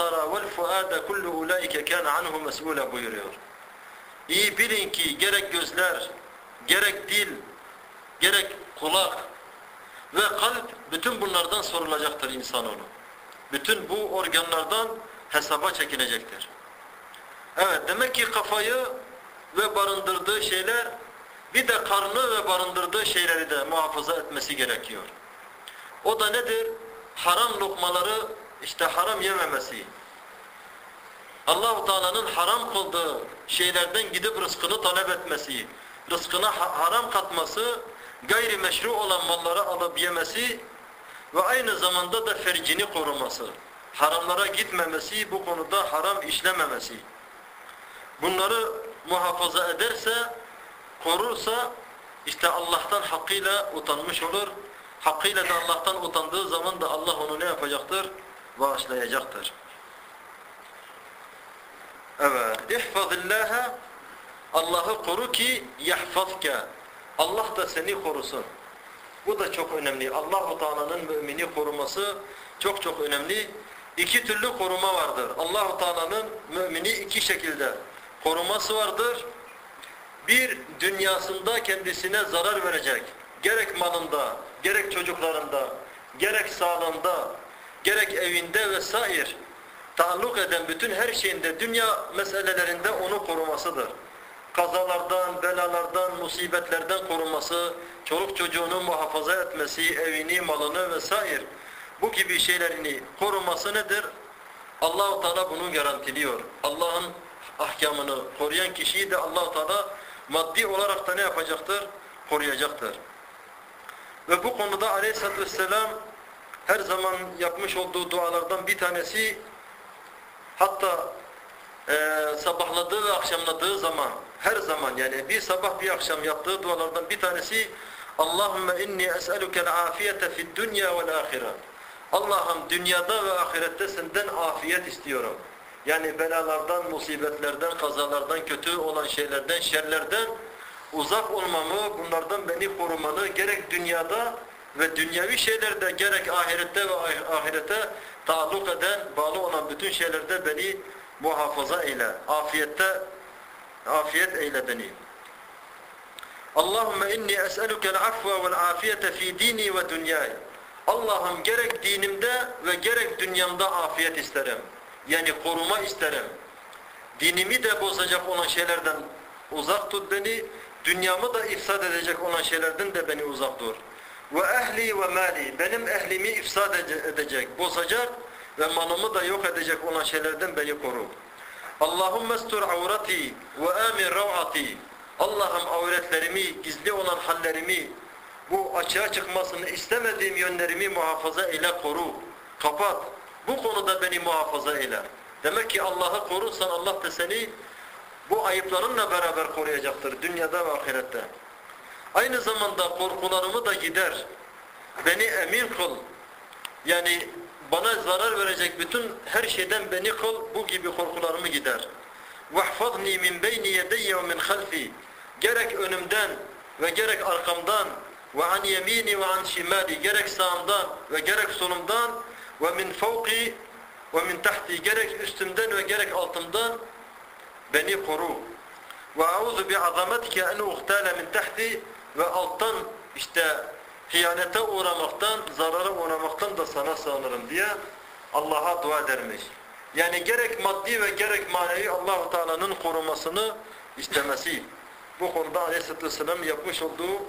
tara vel fuada kullu ulaike kana anhu mes'ula buyuruyor. İyi bilin ki gerek gözler, gerek dil, gerek kulak ve kalp bütün bunlardan sorulacaktır insanoğlu. Bütün bu organlardan hesaba çekilecektir. Evet demek ki kafayı ve barındırdığı şeyler bir de karnı ve barındırdığı şeyleri de muhafaza etmesi gerekiyor. O da nedir? Haram lokmaları işte haram yememesi. Allahu Teala'nın haram kıldığı şeylerden gidip rızkını talep etmesi, rızkına haram katması, gayri meşru olan malları alıp yemesi ve aynı zamanda da fercini koruması. Haramlara gitmemesi, bu konuda haram işlememesi. Bunları muhafaza ederse, korursa işte Allah'tan hakkıyla utanmış olur. Hakkıyla da Allah'tan utandığı zaman da Allah onu ne yapacaktır? Bağışlayacaktır. Evet. İhfazillâhe Allah'ı koru ki yahfazke. Allah da seni korusun. Bu da çok önemli. Allahu Teala'nın mümini koruması çok çok önemli. İki türlü koruma vardır. Allahu Teala'nın mümini iki şekilde koruması vardır. Bir dünyasında kendisine zarar verecek. Gerek malında, gerek çocuklarında, gerek sağlığında, gerek evinde vesaire taalluk eden bütün her şeyinde dünya meselelerinde onu korumasıdır. Kazalardan, belalardan, musibetlerden koruması, çoluk çocuğunu muhafaza etmesi, evini, malını vesaire bu gibi şeylerini koruması nedir? Allahu Teala bunu garantiliyor. Allah'ın ahkamını koruyan kişiyi de Allahu Teala maddi olarak da ne yapacaktır? Koruyacaktır. Ve bu konuda Aleyhisselatü Vesselam her zaman yapmış olduğu dualardan bir tanesi hatta e, sabahladığı ve akşamladığı zaman her zaman yani bir sabah bir akşam yaptığı dualardan bir tanesi Allahümme inni es'elukel afiyete fid dünya vel ahire Allah'ım dünyada ve ahirette senden afiyet istiyorum. Yani belalardan, musibetlerden, kazalardan, kötü olan şeylerden, şerlerden uzak olmamı, bunlardan beni korumanı gerek dünyada ve dünyevi şeylerde gerek ahirette ve ahirete taalluk eden, bağlı olan bütün şeylerde beni muhafaza eyle. Afiyette afiyet eyle beni. Allahümme inni es'elukel afve vel afiyete fi dini ve dünyayı. Allah'ım gerek dinimde ve gerek dünyamda afiyet isterim. Yani koruma isterim. Dinimi de bozacak olan şeylerden uzak tut beni. Dünyamı da ifsad edecek olan şeylerden de beni uzak dur. Ve ehli ve mali. Benim ehlimi ifsad edecek, bozacak ve malımı da yok edecek olan şeylerden beni koru. Allahümme estur avrati ve amin rav'ati. Allah'ım avretlerimi, gizli olan hallerimi, bu açığa çıkmasını istemediğim yönlerimi muhafaza eyle, koru, kapat. Bu konuda beni muhafaza eyle. Demek ki Allah'ı korursan Allah da seni bu ayıplarınla beraber koruyacaktır dünyada ve ahirette. Aynı zamanda korkularımı da gider. Beni emin kıl. Yani bana zarar verecek bütün her şeyden beni kıl. Bu gibi korkularımı gider. وَحْفَظْنِي مِنْ بَيْنِ يَدَيَّ وَمِنْ خَلْفِي Gerek önümden ve gerek arkamdan ve an yemini ve an şimali gerek sağımdan ve gerek solumdan ve min fevki ve min tahti gerek üstümden ve gerek altımdan beni koru. Ve auzu bi azametike en uhtale min tahti ve alttan işte hıyanete uğramaktan, zarara uğramaktan da sana sığınırım diye Allah'a dua edermiş. Yani gerek maddi ve gerek manevi Allahu Teala'nın korumasını istemesi. Bu konuda Aleyhisselatü Vesselam yapmış olduğu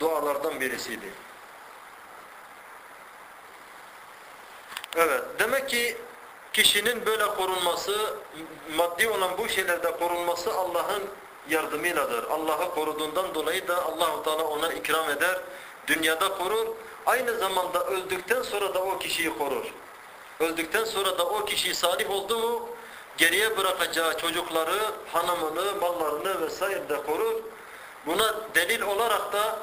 dualardan birisiydi. Evet, demek ki kişinin böyle korunması, maddi olan bu şeylerde korunması Allah'ın yardımıyladır. Allah'ı koruduğundan dolayı da Allahu Teala ona ikram eder, dünyada korur. Aynı zamanda öldükten sonra da o kişiyi korur. Öldükten sonra da o kişi salih oldu mu geriye bırakacağı çocukları, hanımını, mallarını vesaire de korur. Buna delil olarak da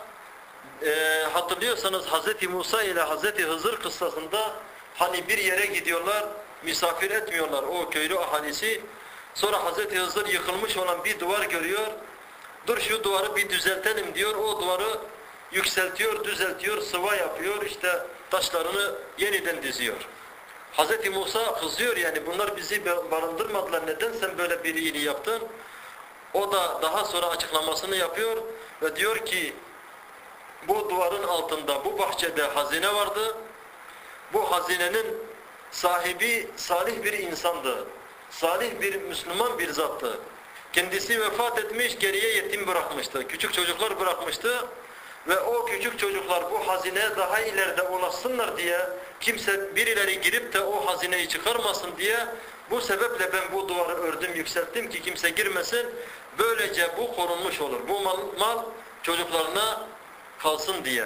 e, hatırlıyorsanız Hz. Musa ile Hz. Hızır kıssasında hani bir yere gidiyorlar, misafir etmiyorlar o köylü ahalisi. Sonra Hz. Hızır yıkılmış olan bir duvar görüyor. Dur şu duvarı bir düzeltelim diyor. O duvarı yükseltiyor, düzeltiyor, sıva yapıyor. işte taşlarını yeniden diziyor. Hz. Musa kızıyor yani bunlar bizi barındırmadılar neden sen böyle bir iyiliği yaptın? O da daha sonra açıklamasını yapıyor ve diyor ki bu duvarın altında bu bahçede hazine vardı. Bu hazinenin sahibi salih bir insandı. Salih bir Müslüman bir zattı. Kendisi vefat etmiş, geriye yetim bırakmıştı. Küçük çocuklar bırakmıştı. Ve o küçük çocuklar bu hazineye daha ileride ulaşsınlar diye, kimse birileri girip de o hazineyi çıkarmasın diye, bu sebeple ben bu duvarı ördüm, yükselttim ki kimse girmesin. Böylece bu korunmuş olur. Bu mal, mal çocuklarına kalsın diye.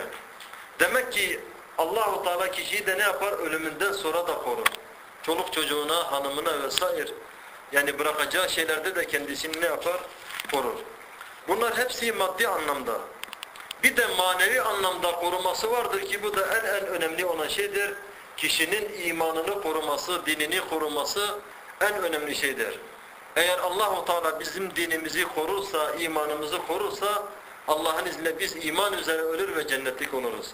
Demek ki Allahu Teala kişiyi de ne yapar? Ölümünden sonra da korur. Çoluk çocuğuna, hanımına vesaire yani bırakacağı şeylerde de kendisini ne yapar? Korur. Bunlar hepsi maddi anlamda. Bir de manevi anlamda koruması vardır ki bu da en en önemli olan şeydir. Kişinin imanını koruması, dinini koruması en önemli şeydir. Eğer Allahu Teala bizim dinimizi korursa, imanımızı korursa Allah'ın izniyle biz iman üzere ölür ve cennetlik oluruz.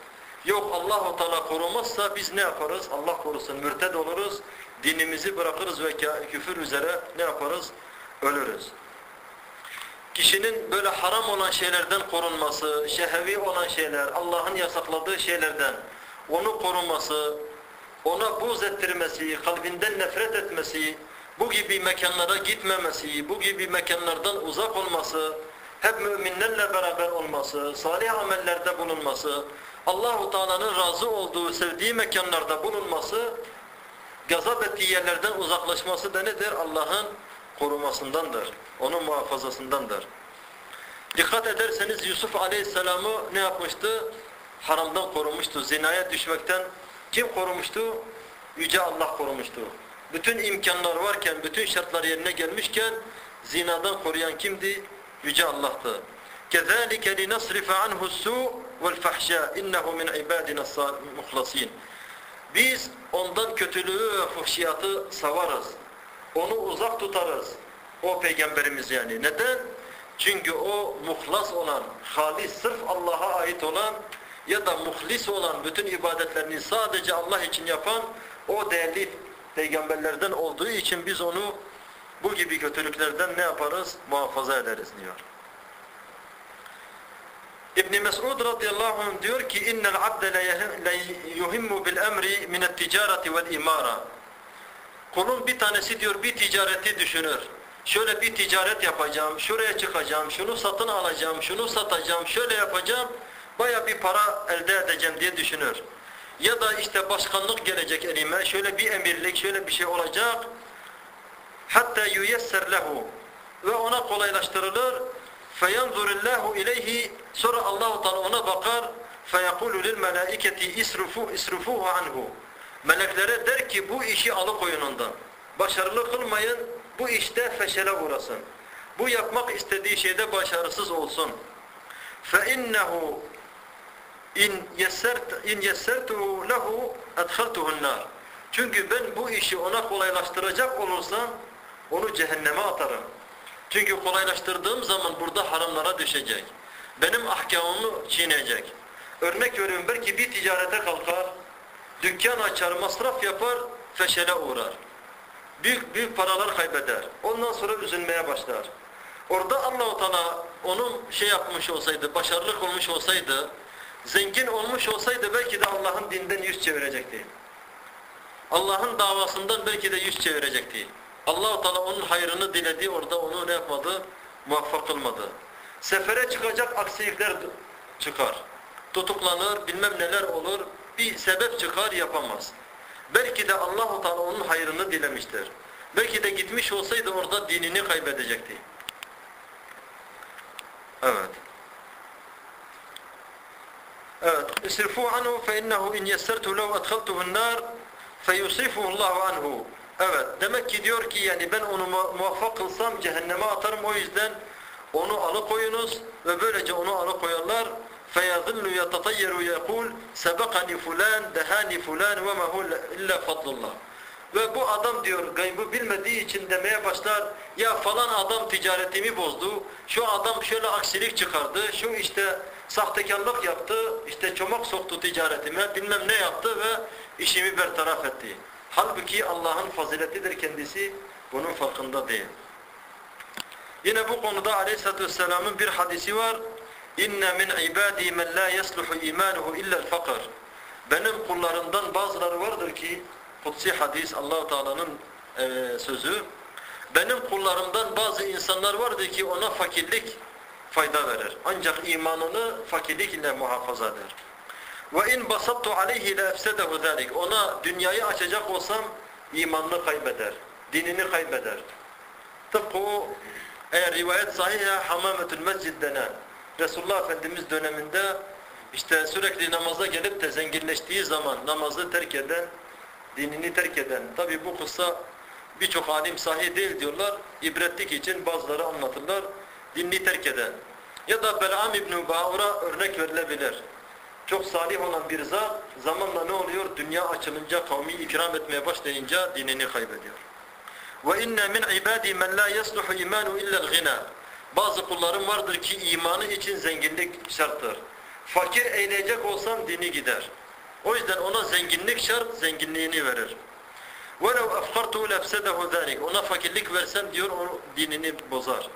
Yok Allahu Teala korumazsa biz ne yaparız? Allah korusun mürted oluruz. Dinimizi bırakırız ve küfür üzere ne yaparız? Ölürüz. Kişinin böyle haram olan şeylerden korunması, şehevi olan şeyler, Allah'ın yasakladığı şeylerden onu koruması, ona buz ettirmesi, kalbinden nefret etmesi, bu gibi mekanlara gitmemesi, bu gibi mekanlardan uzak olması, hep müminlerle beraber olması, salih amellerde bulunması, Allahu Teala'nın razı olduğu, sevdiği mekanlarda bulunması, gazap ettiği yerlerden uzaklaşması da nedir? Allah'ın korumasındandır. Onun muhafazasındandır. Dikkat ederseniz Yusuf Aleyhisselam'ı ne yapmıştı? Haramdan korumuştu. Zinaya düşmekten kim korumuştu? Yüce Allah korumuştu. Bütün imkanlar varken, bütün şartlar yerine gelmişken zinadan koruyan kimdi? Yüce Allah'tı. كَذَٰلِكَ لِنَصْرِفَ عَنْهُ السُّوءُ vel fahşâ innehu min ibâdine muhlasin. Biz ondan kötülüğü ve fuhşiyatı savarız. Onu uzak tutarız. O peygamberimiz yani. Neden? Çünkü o muhlas olan, halis, sırf Allah'a ait olan ya da muhlis olan bütün ibadetlerini sadece Allah için yapan o değerli peygamberlerden olduğu için biz onu bu gibi kötülüklerden ne yaparız? Muhafaza ederiz diyor. İbn Mes'ud radıyallahu anh diyor ki innel abde le yuhimmu bil emri min ticareti vel imara. Kulun bir tanesi diyor bir ticareti düşünür. Şöyle bir ticaret yapacağım, şuraya çıkacağım, şunu satın alacağım, şunu satacağım, şöyle yapacağım, baya bir para elde edeceğim diye düşünür. Ya da işte başkanlık gelecek elime, şöyle bir emirlik, şöyle bir şey olacak. Hatta yuyesser lehu ve ona kolaylaştırılır. فَيَنْظُرِ اللّٰهُ اِلَيْهِ Sonra Allah-u Teala ona bakar. فَيَقُولُ لِلْمَلَائِكَةِ اِسْرُفُوهُ عَنْهُ Meleklere der ki bu işi alıkoyun ondan. Başarılı kılmayın, bu işte feşele uğrasın. Bu yapmak istediği şeyde başarısız olsun. فَاِنَّهُ in yessert in yessertuhu lehu edhaltuhu'n nar. Çünkü ben bu işi ona kolaylaştıracak olursam onu cehenneme atarım. Çünkü kolaylaştırdığım zaman burada haramlara düşecek. Benim ahkamımı çiğneyecek. Örnek veriyorum belki bir ticarete kalkar, dükkan açar, masraf yapar, feşele uğrar. Büyük büyük paralar kaybeder. Ondan sonra üzülmeye başlar. Orada Allah-u Teala onun şey yapmış olsaydı, başarılı olmuş olsaydı, zengin olmuş olsaydı belki de Allah'ın dinden yüz çevirecekti. Allah'ın davasından belki de yüz çevirecekti. Allah-u Teala onun hayrını diledi, orada onu ne yapmadı? Muvaffak kılmadı. Sefere çıkacak aksilikler çıkar. Tutuklanır, bilmem neler olur. Bir sebep çıkar, yapamaz. Belki de Allah-u Teala onun hayrını dilemiştir. Belki de gitmiş olsaydı orada dinini kaybedecekti. Evet. Evet. İsrifu anhu fe innehu in yessertu lehu edhaltuhu'n nar feyusifuhu Allahu anhu. Evet. Demek ki diyor ki yani ben onu muvaffak kılsam cehenneme atarım o yüzden onu alıkoyunuz ve böylece onu alıkoyarlar. فَيَظِلُّ يَتَطَيَّرُ يَقُولُ سَبَقَنِ فُلَانِ دَهَانِ فُلَانِ وَمَا هُوَ اِلَّا فَضْلُ اللّٰهِ Ve bu adam diyor gaybı bilmediği için demeye başlar ya falan adam ticaretimi bozdu, şu adam şöyle aksilik çıkardı, şu işte sahtekarlık yaptı, işte çomak soktu ticaretime, bilmem ne yaptı ve işimi bertaraf etti. Halbuki Allah'ın faziletidir kendisi bunun farkında değil. Yine bu konuda Aleyhisselatü Vesselam'ın bir hadisi var. İnne min ibadi men la yasluhu imanuhu illa'l fakr. Benim kullarımdan bazıları vardır ki kutsi hadis Allahu Teala'nın e, sözü. Benim kullarımdan bazı insanlar vardır ki ona fakirlik fayda verir. Ancak imanını fakirlik ile muhafaza eder. Ve in basattu aleyhi la efsedehu zalik. Ona dünyayı açacak olsam imanını kaybeder. Dinini kaybeder. Tıpkı o eğer rivayet sahihse hamametül mescid denen Resulullah Efendimiz döneminde işte sürekli namaza gelip de zenginleştiği zaman namazı terk eden, dinini terk eden. Tabi bu kıssa birçok alim sahih değil diyorlar. İbretlik için bazıları anlatırlar. Dinini terk eden. Ya da Belam İbn-i örnek verilebilir Çok salih olan bir zat zamanla ne oluyor? Dünya açılınca, kavmi ikram etmeye başlayınca dinini kaybediyor. Ve inne min ibadi men la yasluhu imanu illa'l gina. Bazı kullarım vardır ki imanı için zenginlik şarttır. Fakir eğleyecek olsam dini gider. O yüzden ona zenginlik şart, zenginliğini verir. وَلَوْ أَفْقَرْتُهُ لَفْسَدَهُ ذَلِكَ Ona fakirlik versem diyor, o dinini bozar.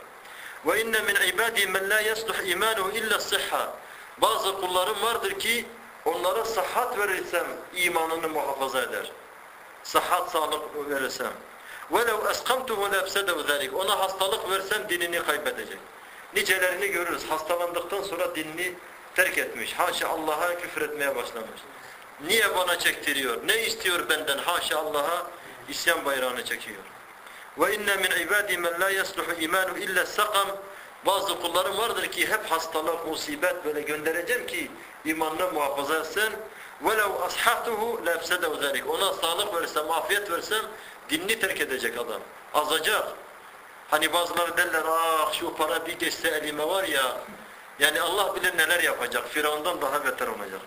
وَاِنَّ مِنْ عِبَادِي مَنْ لَا يَصْلُحْ اِيمَانُهُ اِلَّا الصِّحَّةِ Bazı kullarım vardır ki onlara sıhhat verirsem imanını muhafaza eder. Sıhhat, sağlık verirsem. وَلَوْ أَسْقَمْتُهُ لَفْسَدَهُ ذَلِكَ Ona hastalık versem dinini kaybedecek. Nicelerini görürüz. Hastalandıktan sonra dinini terk etmiş. Haşa Allah'a küfür etmeye başlamış. Niye bana çektiriyor? Ne istiyor benden? Haşa Allah'a isyan bayrağını çekiyor. Ve inne min ibadi men la yasluhu imanu illa sakam. Bazı kullarım vardır ki hep hastalık, musibet böyle göndereceğim ki imanını muhafaza etsin. وَلَوْ أَصْحَحْتُهُ لَفْسَدَوْ ذَلِكَ Ona sağlık versem, afiyet versem dinini terk edecek adam. Azacak. Hani bazıları derler ah şu para bir geçse elime var ya yani Allah bilir neler yapacak. Firavundan daha beter olacak.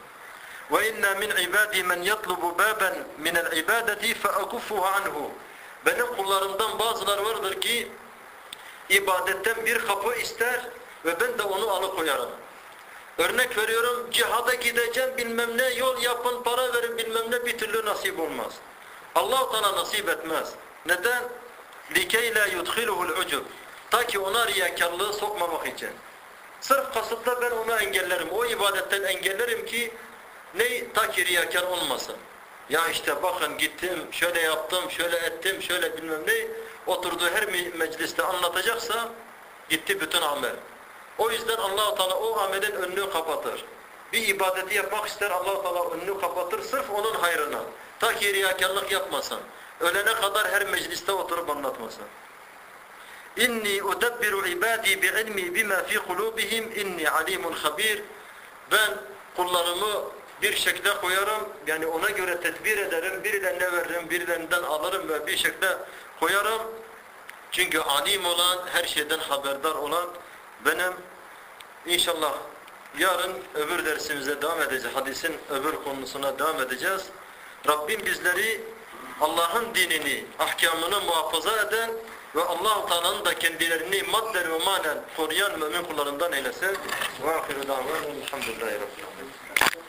Ve inna min ibadi men yatlubu baban min el ibadeti fe akuffuhu anhu. Benim kullarımdan bazıları vardır ki ibadetten bir kapı ister ve ben de onu alıkoyarım. Örnek veriyorum cihada gideceğim bilmem ne yol yapın para verin bilmem ne bir türlü nasip olmaz. Allah Teala nasip etmez. Neden? لِكَيْ لَا يُدْخِلُهُ الْعُجُبِ Ta ki ona riyakarlığı sokmamak için. Sırf kasıtla ben onu engellerim. O ibadetten engellerim ki ne? Ta ki riyakar olmasın. Ya işte bakın gittim, şöyle yaptım, şöyle ettim, şöyle bilmem ne. Oturduğu her mecliste anlatacaksa gitti bütün amel. O yüzden allah Teala o amelin önünü kapatır. Bir ibadeti yapmak ister allah Teala önünü kapatır sırf onun hayrına. Ta ki riyakarlık yapmasın. Ölene kadar her mecliste oturup anlatmasın. İnni udebbiru ibadi bi'ilmi bima fi kulubihim inni alimun habir. Ben kullarımı bir şekle koyarım. Yani ona göre tedbir ederim. Birilerine veririm, birilerinden alırım ve bir şekle koyarım. Çünkü alim olan, her şeyden haberdar olan benim inşallah yarın öbür dersimize devam edeceğiz. Hadisin öbür konusuna devam edeceğiz. Rabbim bizleri Allah'ın dinini, ahkamını muhafaza eden ve Allah-u Teala'nın da kendilerini madden ve manen koruyan mümin kullarından eylesin. Ve ahiru davran elhamdülillahi rabbil alemin.